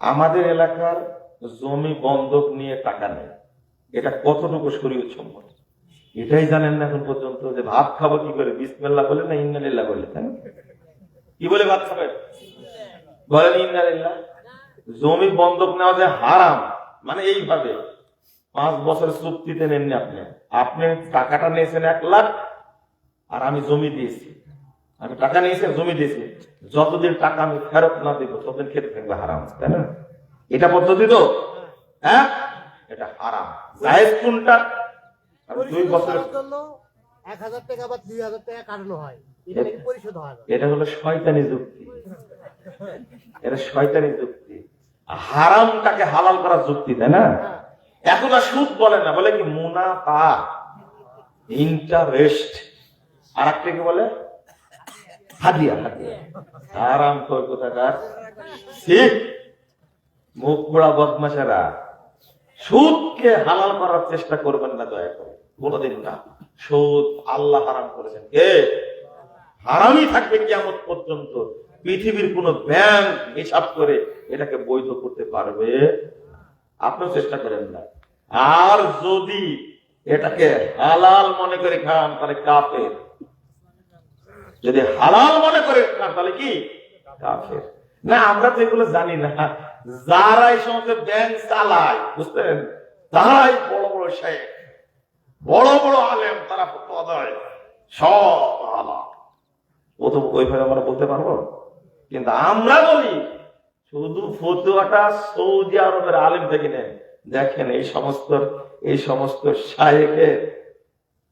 আমাদের এলাকার জমি বন্ধক নিয়ে টাকা নেয় এটা কতটুকু শরীর সম্মত? এটাই জানেন না এখন পর্যন্ত যে ভাত খাব কি করে? বিসমিল্লাহ বলে না ইন্নালিল্লাহ বলে, তাই কি বলে ভাত খাবেন বলেন ইন্নালিল্লাহ। জমি বন্ধক নেওয়া যে হারাম মানে এইভাবে। পাঁচ বছর চুক্তিতে নেননি আপনি। আপনি টাকাটা নিয়েছেন এক লাখ, আর আমি জমি দিয়েছি। আমি টাকা নিয়েছি জমি দিয়েছি। যতদিন টাকা আমি ফেরত না দিব ততদিন খেতে থাকবে হারাম তাই না? এটা পদ্ধতি তো? হ্যাঁ? এটা হারাম। জায়েজ কোনটা? দুই পরিশোধ বছর এক হাজার টাকা বা দুই হাজার টাকা কাটানো হয়। এটা হয় হলো শয়তানি যুক্তি। এটা শয়তানি যুক্তি। হারামটাকে হালাল করার যুক্তি তাই না? এখন আর সুদ বলে না বলে কি মুনাফা ইন্টারেস্ট। আর একটা কি বলে? হাদিয়া। কোথাকার? ঠিক মুখ বদমাশেরা, সুদকে হালাল করার চেষ্টা করবেন না দয়া করে। কোনোদিন না। সুদ আল্লাহ হারাম করেছেন। কে? হারামই থাকবে কেমন পর্যন্ত। পৃথিবীর কোন ব্যাংক হিসাব করে এটাকে বৈধ করতে পারবে? আপনিও চেষ্টা করেন না। আর যদি এটাকে হালাল মনে করে খান, তাহলে কাফের। যদি হালাল মনে করে তাহলে কি? কাফের। না, আমরা তো এগুলো জানি না। যারা এই সমস্ত ব্যাংক চালায় বুঝতেন তারাই বড় বড় শেখ, বড় বড় আলেম, তারা ফতোয়া সব হালাল ও ওইভাবে আমরা বলতে পারব? কিন্তু আমরা বলি, শুধু ফতুয়াটা সৌদি আরবের আলেম থেকে নেন। দেখেন, এই সমস্ত এই সমস্ত শায়েকে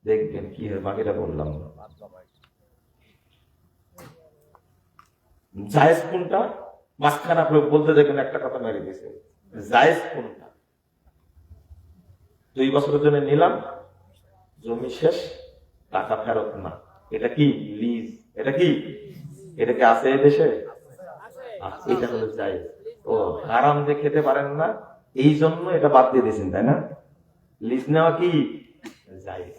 দেখবেন কি বাকিটা বললাম না। জায়েজ কোনটা? মাঝখানে আপনি বলতে দেখেন একটা কথা মেরে দিয়েছে। জায়েজ কোনটা? দুই বছরের জন্য নিলাম, জমি শেষ, টাকা ফেরত না। এটা কি লিজ? এটা কি? এটা কি আছে দেশে? এটা হলো যাই ও, হারাম যে খেতে পারেন না, এই জন্য এটা বাদ দিয়ে দিয়েছেন, তাই না? লিজ নেওয়া কি? জায়েজ।